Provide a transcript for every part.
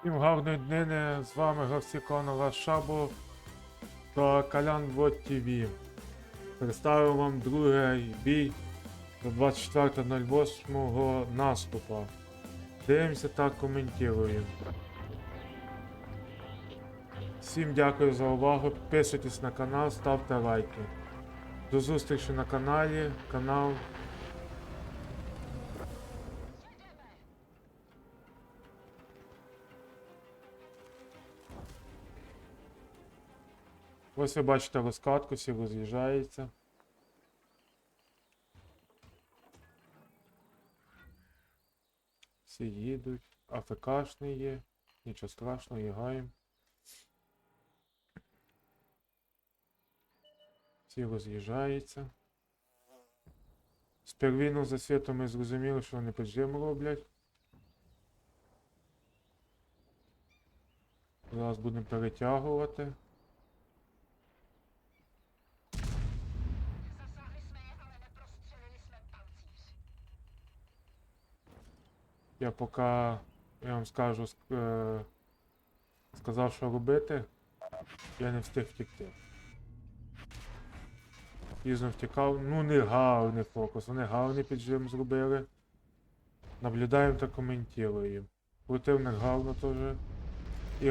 Всім гарної днини, з вами клану Шабо та Калян Вот ТВ. Представив вам другий бій до 24.08 наступу. Дивимося та коментуємо. Всім дякую за увагу. Підписуйтесь на канал, ставте лайки. До зустрічі на каналі. Канал Ось ви бачите розкатку, всі роз'їжджаються. Всі їдуть. АФКшний є. Нічого страшного, їгаємо. Всі роз'їжджаються. З первинного засвіту ми зрозуміли, що вони піджим роблять. Зараз будемо перетягувати. Я поки, я вам скажу, ск- е, сказав, що робити, я не встиг втікти. Пізно втікав, ну не гарний фокус, вони гарний піджим зробили. Наблюдаємо та коментуємо. Противник гарно теж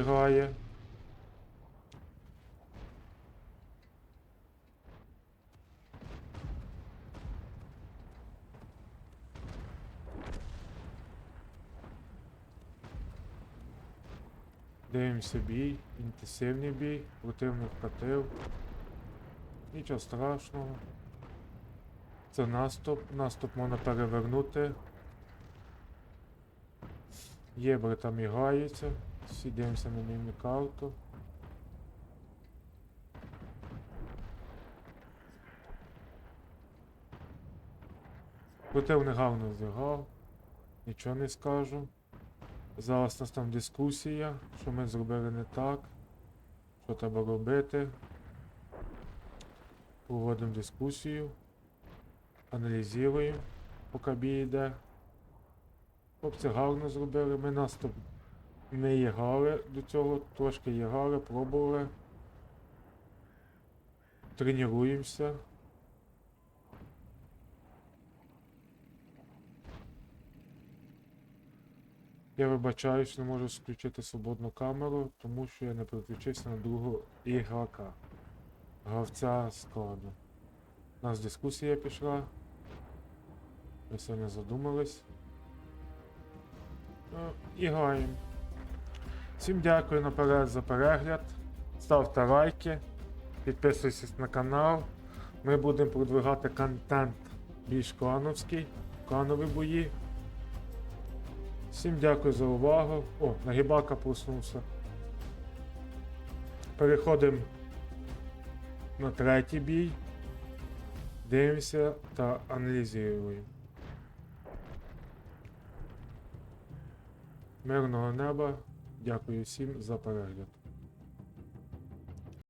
грає. Дивимося бій, інтенсивний бій, противник вкатив. Нічого страшного. Це наступ. Наступ можна перевернути. Єбри там мігаються. Всі дивимося на ними карту. Противник гарно зіграв. Нічого не скажу. Зараз у нас там дискусія, що ми зробили не так, що треба робити. Проводимо дискусію, аналізуємо, поки бій йде. Хлопці гарно зробили. Ми наступ не іграли до цього, трошки іграли, пробували. Тренуємося. Я вибачаюсь, не можу включити свободну камеру, тому що я не переключився на другого ігрока. Гравця складу. У нас дискусія пішла. Ми сьогодні задумались. Ну, і граємо. Всім дякую наперед за перегляд. Ставте лайки, підписуйтесь на канал. Ми будемо продвигати контент більш клановський, кланові бої. Всім дякую за увагу. О, нагибака проснувся. Переходимо на третій бій. Дивимося та аналізуємо. Мирного неба. Дякую всім за перегляд.